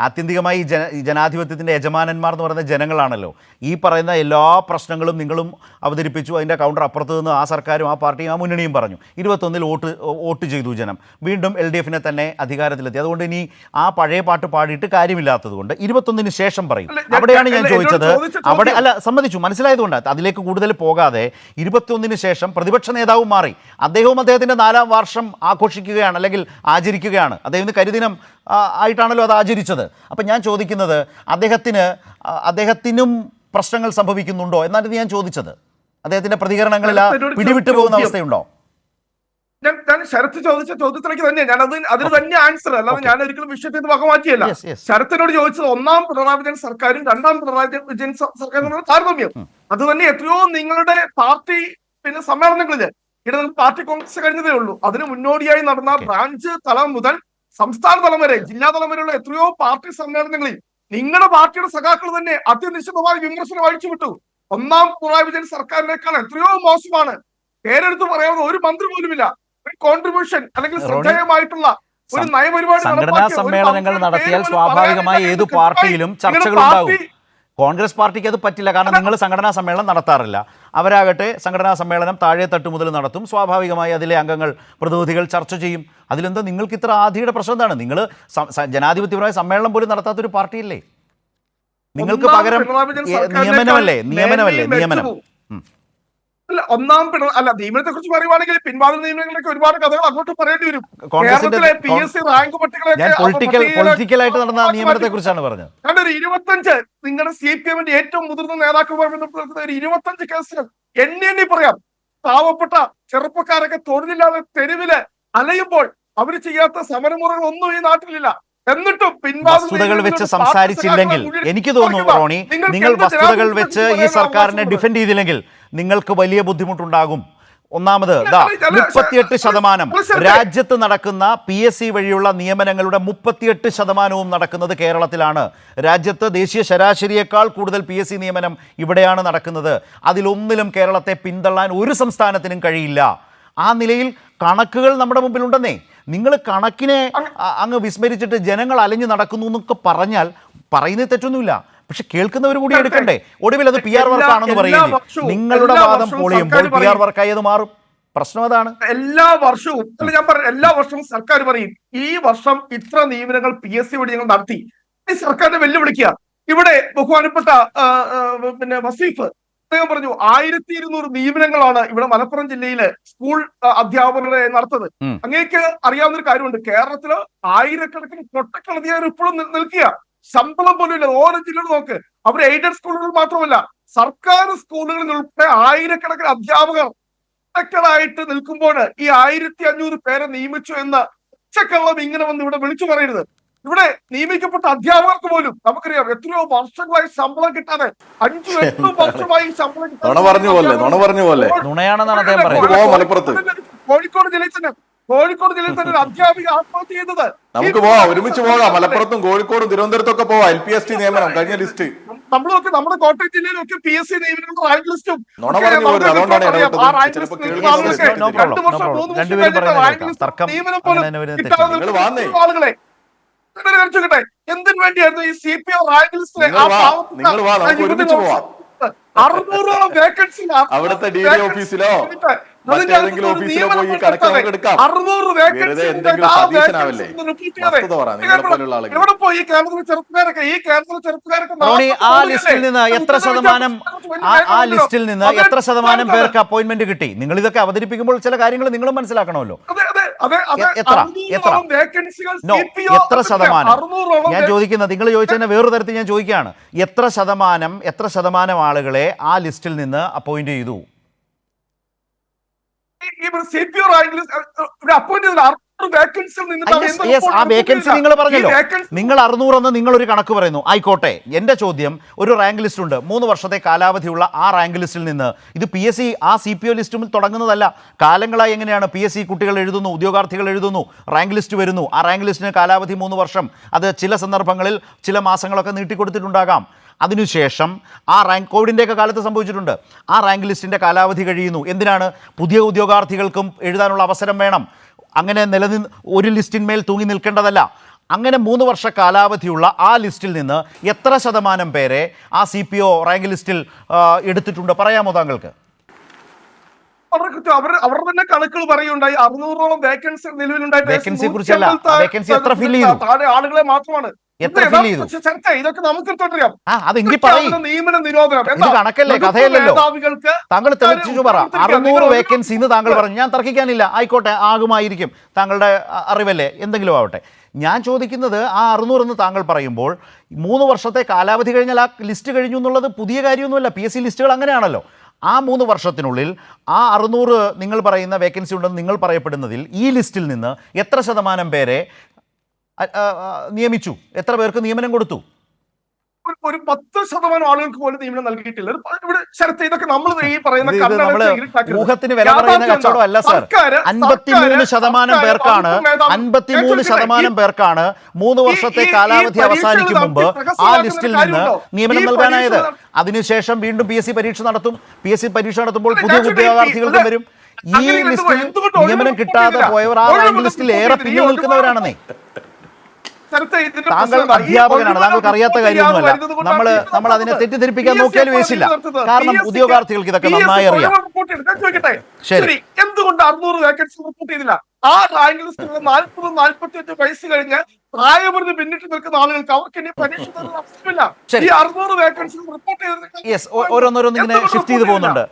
ആത്യന്തികമായി ജന ജനാധിപത്യത്തിന്റെ യജമാനന്മാർ എന്ന് പറയുന്ന ജനങ്ങളാണല്ലോ. ഈ പറയുന്ന എല്ലാ പ്രശ്നങ്ങളും നിങ്ങളും അവതരിപ്പിച്ചു. അതിന്റെ കൗണ്ടർ അപ്പുറത്ത് നിന്ന് ആ സർക്കാരും ആ പാർട്ടിയും ആ മുന്നണിയും പറഞ്ഞു. ഇരുപത്തൊന്നിൽ വോട്ട് വോട്ട് ചെയ്തു ജനം. വീണ്ടും എൽ ഡി എഫിനെ തന്നെ അധികാരത്തിലെത്തി. അതുകൊണ്ട് ഇനി ആ പഴയ പാട്ട് പാടിയിട്ട് കാര്യമില്ലാത്തതുകൊണ്ട് ഇരുപത്തൊന്നിന് ശേഷം പറയും. അവിടെയാണ് ഞാൻ ചോദിച്ചത്. അവിടെ അല്ല സമ്മതിച്ചു. മനസ്സിലായതുകൊണ്ട് അതിലേക്ക് കൂടുതൽ പോകാതെ ഇരുപത്തൊന്നിന് ശേഷം പ്രതിപക്ഷ നേതാവും മാറി. അദ്ദേഹവും അദ്ദേഹത്തിന്റെ നാലാം വർഷം ആഘോഷിക്കുകയാണ് അല്ലെങ്കിൽ ആചരിക്കുകയാണ്. അദ്ദേഹം കരിദിനം ആയിട്ടാണല്ലോ അത് ആചരിച്ചത്. അപ്പം ഞാൻ ചോദിക്കുന്നത് അദ്ദേഹത്തിന് അദ്ദേഹത്തിനും പ്രശ്നങ്ങൾ സംഭവിക്കുന്നുണ്ടോ? എന്നാണ് ഞാൻ ചോദിച്ചത്. അദ്ദേഹത്തിന്റെ പ്രതികരണങ്ങളിൽ ആ പിടിവിട്ടു പോകുന്ന അവസ്ഥയുണ്ടോ? ഞാൻ ഞാൻ ശരത്ത് ചോദിച്ച ചോദ്യത്തിലേക്ക് തന്നെ ഞാൻ അത് അതിന് തന്നെ ആൻസർ അല്ലാതെ ഞാൻ ഒരിക്കലും വിഷയത്തിൽ നിന്ന് വകമാറ്റിയല്ല. ശരത്തിനോട് ചോദിച്ചത് ഒന്നാം പിണറായി വിജയൻ സർക്കാരും രണ്ടാം പിണറായി വിജയൻ സർക്കാരും താരതമ്യം. അത് തന്നെ എത്രയോ നിങ്ങളുടെ പാർട്ടി പിന്നെ സമ്മേളനങ്ങളിൽ. ഇവിടെ പാർട്ടി കോൺഗ്രസ് കഴിഞ്ഞതേ ഉള്ളൂ. അതിന് മുന്നോടിയായി നടന്ന. ബ്രാഞ്ച് തലം മുതൽ സംസ്ഥാന തലം വരെ ജില്ലാ തലം വരെയുള്ള എത്രയോ പാർട്ടി സമ്മേളനങ്ങളിൽ നിങ്ങളുടെ പാർട്ടിയുടെ സഖാക്കൾ തന്നെ അതിനിശ്ചിതമായ വിമർശനം അഴിച്ചുവിട്ടു. ഒന്നാം പിണറായി വിജയൻ സർക്കാരിനേക്കാൾ എത്രയോ മോശമാണ്. പേരെടുത്ത് പറയാവുന്ന ഒരു മന്ത്രി പോലുമില്ല. ഒരു കോൺട്രിബ്യൂഷൻ അല്ലെങ്കിൽ ശ്രദ്ധേയമായിട്ടുള്ള ഒരു നയപരിപാടി സംഘടനാ സമ്മേളനങ്ങൾ നടത്തിയാൽ സ്വാഭാവികമായി ഏത് പാർട്ടിയിലും ചർച്ചകൾ ഉണ്ടാവും ഉണ്ടാകും കോൺഗ്രസ് പാർട്ടിക്ക് അത് പറ്റില്ല. കാരണം നിങ്ങൾ സംഘടനാ സമ്മേളനം നടത്താറില്ല. അവരാകട്ടെ സംഘടനാ സമ്മേളനം താഴെ തട്ട് മുതൽ നടത്തും. സ്വാഭാവികമായി അതിലെ അംഗങ്ങൾ പ്രതിനിധികൾ ചർച്ച ചെയ്യും. അതിലെന്താ നിങ്ങൾക്ക് ഇത്ര ആധിയുടെ പ്രശ്നം എന്താണ്? നിങ്ങൾ ജനാധിപത്യപരമായ സമ്മേളനം പോലും നടത്താത്തൊരു പാർട്ടിയല്ലേ? നിങ്ങൾക്ക് പകരം നിയമനമല്ലേ? നിയമനമല്ലേ? നിയമനം. അല്ല ഒന്നാം പിണ അല്ല നിയമനത്തെ കുറിച്ച് പറയുവാണെങ്കിൽ പിൻവാതിൽ നിയമനങ്ങളൊക്കെ ഒരുപാട് കഥകൾ അങ്ങോട്ട് പറയേണ്ടി വരും. കേരളത്തിലെ പി എസ് സി റാങ്ക് പൊളിറ്റിക്കലായിട്ട് നടന്ന നിയമനത്തെ കുറിച്ചാണ് പറഞ്ഞത്. കണ്ട ഒരു ഇരുപത്തഞ്ച് നിങ്ങളുടെ സി പി എമ്മിന്റെ ഏറ്റവും മുതിർന്ന നേതാക്കന്മാർ ബന്ധപ്പെടുന്ന ഒരു ഇരുപത്തഞ്ച് കേസുകൾ എണ്ണി എണ്ണി പറയാം. പാവപ്പെട്ട ചെറുപ്പക്കാരൊക്കെ തൊഴിലില്ലാതെ തെരുവിൽ അലയുമ്പോൾ അവർ ചെയ്യാത്ത സമരമുറകൾ ഒന്നും ഈ നാട്ടിലില്ല. എന്നിട്ടും വസ്തുതകൾ വെച്ച് സംസാരിച്ചില്ലെങ്കിൽ എനിക്ക് തോന്നുന്നു റോണി നിങ്ങൾ വസ്തുതകൾ വെച്ച് ഈ സർക്കാരിനെ ഡിഫെൻഡ് ചെയ്തില്ലെങ്കിൽ നിങ്ങൾക്ക് വലിയ ബുദ്ധിമുട്ടുണ്ടാകും. ഒന്നാമത് ദാ മുപ്പത്തിയെട്ട് ശതമാനം. രാജ്യത്ത് നടക്കുന്ന പി എസ് സി വഴിയുള്ള നിയമനങ്ങളുടെ മുപ്പത്തിയെട്ട് ശതമാനവും നടക്കുന്നത് കേരളത്തിലാണ്. രാജ്യത്ത് ദേശീയ ശരാശരിയേക്കാൾ കൂടുതൽ പി എസ് സി നിയമനം ഇവിടെയാണ് നടക്കുന്നത്. അതിലൊന്നിലും കേരളത്തെ പിന്തള്ളാൻ ഒരു സംസ്ഥാനത്തിനും കഴിയില്ല. ആ നിലയിൽ കണക്കുകൾ നമ്മുടെ മുമ്പിലുണ്ടെന്നേ. നിങ്ങൾ കണക്കിനെ അങ്ങ് വിസ്മരിച്ചിട്ട് ജനങ്ങൾ അലഞ്ഞു നടക്കുന്നു എന്നൊക്കെ പറഞ്ഞാൽ പറയുന്നത് തെറ്റൊന്നുമില്ല. പക്ഷെ കേൾക്കുന്നവർ കൂടി എടുക്കണ്ടേ? ഒടുവിൽ അത് പി ആർ വർക്കാണെന്ന് പറയുന്നത് നിങ്ങളുടെ വാദം പൊളിയുമ്പോൾ പി ആർ. വർക്കായി അത് മാറും. പ്രശ്നം അതാണ്. എല്ലാ വർഷവും ഞാൻ പറഞ്ഞു എല്ലാ വർഷവും സർക്കാർ പറയും ഈ വർഷം ഇത്ര നിയമനങ്ങൾ പി എസ് സി വഴി ഞങ്ങൾ നടത്തി. ഈ സർക്കാരിനെ വെല്ലുവിളിക്കുക. ഇവിടെ ബഹുമാനപ്പെട്ട പിന്നെ വസീഫ് അദ്ദേഹം പറഞ്ഞു ആയിരത്തി ഇരുന്നൂറ് നിയമനങ്ങളാണ് ഇവിടെ മലപ്പുറം ജില്ലയിൽ സ്കൂൾ അധ്യാപകരുടെ നടത്തുന്നത്. അങ്ങേക്ക് അറിയാവുന്ന ഒരു കാര്യമുണ്ട്. കേരളത്തിൽ ആയിരക്കണക്കിന് പൊട്ടക്കളധികാരം ഇപ്പോഴും നിൽ- നിൽക്കുക. ശമ്പളം പോലും ഇല്ല. ഓരോ ജില്ലകൾ നോക്ക്. അവർ എയ്ഡഡ് സ്കൂളുകൾ മാത്രമല്ല സർക്കാർ സ്കൂളുകളിൽ ഉൾപ്പെടെ ആയിരക്കണക്കിന് അധ്യാപകർ ആയിട്ട് നിൽക്കുമ്പോൾ ഈ ആയിരത്തി അഞ്ഞൂറ് പേരെ നിയമിച്ചു എന്ന് ഉച്ചക്കള്ളം ഇങ്ങനെ വന്ന് ഇവിടെ വിളിച്ചു പറയരുത്. ഇവിടെ നിയമിക്കപ്പെട്ട അധ്യാപകർക്ക് പോലും നമുക്കറിയാം എത്രയോ വർഷങ്ങളായി ശമ്പളം കിട്ടാതെ അഞ്ചു എട്ടു വർഷമായി ശമ്പളം കിട്ടാതെ കോഴിക്കോട് ജില്ലയിൽ തന്നെ കോഴിക്കോട് ജില്ലയിൽ തന്നെ ഒരു അധ്യാപിക ആത്മഹത്യ ചെയ്തത്. നമുക്ക് പോവാം ഒരുമിച്ച് പോകാം. മലപ്പുറത്തും കോഴിക്കോടും തിരുവനന്തപുരത്തും ഒക്കെ പോവാം. എൽ പി എസ് ടി നിയമനം കഴിഞ്ഞ ലിസ്റ്റ്. നമ്മളൊക്കെ നമ്മുടെ കോട്ടയം ജില്ലയിലൊക്കെ പി എസ് സി നിയമനങ്ങളുടെ റാങ്ക് ലിസ്റ്റും. രണ്ടു പറഞ്ഞു അതുകൊണ്ടാണ് ആ റാങ്ക് ലിസ്റ്റിൽ കേൾക്കുന്ന ആളുകളൊക്കെ ആളുകൾ No problem, രണ്ട് വർഷം മൂന്ന് വർഷം കഴിഞ്ഞിട്ട് റാങ്ക് ലിസ്റ്റ് തർക്കം. നിയമനം പോലും കിട്ടാതെ ആളുകളെ എന്തിനു വേണ്ടിയായിരുന്നു ഈ സി പി എം റാങ്ക് ലിസ്റ്റിലെ ആ. അറുന്നൂറോളം വേക്കൻസി അവിടുത്തെ ഡി ഡി ഓഫീസിലോ ആ ലിസ്റ്റിൽ നിന്ന് എത്ര ശതമാനം ആ- ലിസ്റ്റിൽ നിന്ന് എത്ര ശതമാനം പേർക്ക് അപ്പോയിന്റ്മെന്റ് കിട്ടി? നിങ്ങൾ ഇതൊക്കെ അവതരിപ്പിക്കുമ്പോൾ ചില കാര്യങ്ങൾ നിങ്ങളും മനസ്സിലാക്കണമല്ലോ. എത്ര? എത്ര? നോ എത്ര ശതമാനം? ഞാൻ ചോദിക്കുന്നത് നിങ്ങൾ ചോദിച്ചതിനെ വേറൊരു തരത്തിൽ ഞാൻ ചോദിക്കുകയാണ്. എത്ര ശതമാനം എത്ര ശതമാനം ആളുകളെ ആ ലിസ്റ്റിൽ നിന്ന് അപ്പോയിന്റ് ചെയ്തു ഈ CPO റാങ്കിൽ അപ്പോയിന്റ് ചെയ്ത അറുന്നൂറ് vacancyയിൽ നിന്നിട്ടാണ് എന്ത് യെസ് ആ വേക്കൻസി. നിങ്ങൾ പറഞ്ഞല്ലോ. ഈ എന്ന് നിങ്ങൾ ഒരു കണക്ക് പറയുന്നു. ആയിക്കോട്ടെ എന്റെ ചോദ്യം ഒരു റാങ്ക് ലിസ്റ്റ് ഉണ്ട്. മൂന്ന് വർഷത്തെ കാലാവധിയുള്ള ആ റാങ്ക് ലിസ്റ്റിൽ നിന്ന് ഇത് പി എസ് സി ആ സി പി ഒ ലിസ്റ്റും തുടങ്ങുന്നതല്ല. കാലങ്ങളായി എങ്ങനെയാണ് പി എസ് സി കുട്ടികൾ എഴുതുന്നു ഉദ്യോഗാർത്ഥികൾ എഴുതുന്നു റാങ്ക് ലിസ്റ്റ് വരുന്നു. ആ റാങ്ക് ലിസ്റ്റിന് കാലാവധി മൂന്ന് വർഷം. അത് ചില സന്ദർഭങ്ങളിൽ ചില മാസങ്ങളൊക്കെ നീട്ടിക്കൊടുത്തിട്ടുണ്ടാകാം. അതിനുശേഷം ആ റാങ്ക് കോവിഡിന്റെയൊക്കെ കാലത്ത് സംഭവിച്ചിട്ടുണ്ട്. ആ റാങ്ക് ലിസ്റ്റിന്റെ കാലാവധി കഴിയുന്നു. എന്തിനാണ്? പുതിയ ഉദ്യോഗാർത്ഥികൾക്കും എഴുതാനുള്ള അവസരം വേണം. അങ്ങനെ നിലനിന്ന് ഒരു ലിസ്റ്റിന്മേൽ തൂങ്ങി നിൽക്കേണ്ടതല്ല. അങ്ങനെ മൂന്ന് വർഷ കാലാവധിയുള്ള ആ ലിസ്റ്റിൽ നിന്ന് എത്ര ശതമാനം പേരെ ആ സി പി ഒ റാങ്ക് ലിസ്റ്റിൽ എടുത്തിട്ടുണ്ട്? പറയാമോ താങ്കൾക്ക്? വളരെ കൃത്യം അവർ അവരുടെ തന്നെ കണക്കുകൾ പറയുണ്ടായി അറുന്നൂറോളം വേക്കൻസി നിലവിലുണ്ടായിട്ട്? താഴെ ആളുകളെ മാത്രമാണ്. എത്ര ഫീൽ ചെയ്തു? ഇതൊക്കെ നമുക്ക് അറിയാം അതെങ്കിൽ നിയമന നിരോധനം. കണക്കല്ലേ, കഥയല്ലല്ലോ. താങ്കൾ തെളിച്ചു പറ. അറുന്നൂറ് വേക്കൻസി എന്ന് താങ്കൾ പറഞ്ഞു. ഞാൻ തർക്കിക്കാനില്ല. ആയിക്കോട്ടെ ആകുമായിരിക്കും. താങ്കളുടെ അറിവല്ലേ? എന്തെങ്കിലും ആവട്ടെ. ഞാൻ ചോദിക്കുന്നത് ആ അറുന്നൂറ് എന്ന് താങ്കൾ പറയുമ്പോൾ മൂന്ന് വർഷത്തെ കാലാവധി കഴിഞ്ഞാൽ ആ ലിസ്റ്റ് കഴിഞ്ഞു എന്നുള്ളത് പുതിയ കാര്യമൊന്നുമല്ല. പി എസ് സി ലിസ്റ്റുകൾ അങ്ങനെയാണല്ലോ. ആ മൂന്ന് വർഷത്തിനുള്ളിൽ ആ അറുന്നൂറ് നിങ്ങൾ പറയുന്ന വേക്കൻസി ഉണ്ടെന്ന് നിങ്ങൾ പറയപ്പെടുന്നതിൽ ഈ ലിസ്റ്റിൽ നിന്ന് എത്ര ശതമാനം പേരെ നിയമിച്ചു. എത്ര പേർക്ക് നിയമനം കൊടുത്തു? ഒരു- പത്ത് ശതമാനം ആളുകൾക്ക് പോലും നിയമനം നൽകിയിട്ടില്ല. ഇവിടെ ശരത്ത് ഇതൊക്കെ നമ്മൾ ഈ പറയുന്ന. ഊഹത്തിന് വില പറയുന്ന കച്ചവടമല്ല? സർ. അൻപത്തിമൂന്ന് ശതമാനം പേർക്കാണ് അൻപത്തിമൂന്ന് ശതമാനം പേർക്കാണ് മൂന്ന് വർഷത്തെ കാലാവധി അവസാനിക്കും മുമ്പ് ആ ലിസ്റ്റിൽ നിന്ന് നിയമനം നൽകാനായത്. അതിനുശേഷം വീണ്ടും പി എസ് സി പരീക്ഷ നടത്തും. പി എസ് സി പരീക്ഷ നടത്തുമ്പോൾ പുതിയ ഉദ്യോഗാർത്ഥികൾക്ക് വരും. ഈ ലിസ്റ്റിൽ നിയമനം കിട്ടാതെ പോയവർ ആ ലിസ്റ്റിൽ ഏറെ. പിന്നിൽ നിൽക്കുന്നവരാണെന്നേ. താങ്കൾ? അധ്യാപകനാണ്. താങ്കൾക്ക് അറിയാത്ത കാര്യമൊന്നുമല്ല. നമ്മൾ നമ്മൾ അതിനെ. തെറ്റിദ്ധരിപ്പിക്കാൻ നോക്കിയാൽ ക്ക് വേശില്ല കാരണം ഉദ്യോഗാർത്ഥികൾക്ക് ഇതൊക്കെ നന്നായി അറിയാം. ശരി. എന്തുകൊണ്ട് അറുന്നൂറ് വേക്കൻസി റിപ്പോർട്ട് ചെയ്തില്ല? ആ റാങ്ക് നാൽപ്പത് നാൽപ്പത്തി അഞ്ച് വയസ്സ് കഴിഞ്ഞ് പ്രായപരിധി പിന്നിട്ട് നിൽക്കുന്ന ആളുകൾക്ക് അവർക്ക് ഇനി പരീക്ഷ അവസരമില്ല ഈ അറുന്നൂറ് വേക്കൻസി റിപ്പോർട്ട് ചെയ്തിട്ട് ഓരോന്നോരോന്ന് ഇങ്ങനെ ഷിഫ്റ്റ് ചെയ്ത് പോകുന്നുണ്ട്.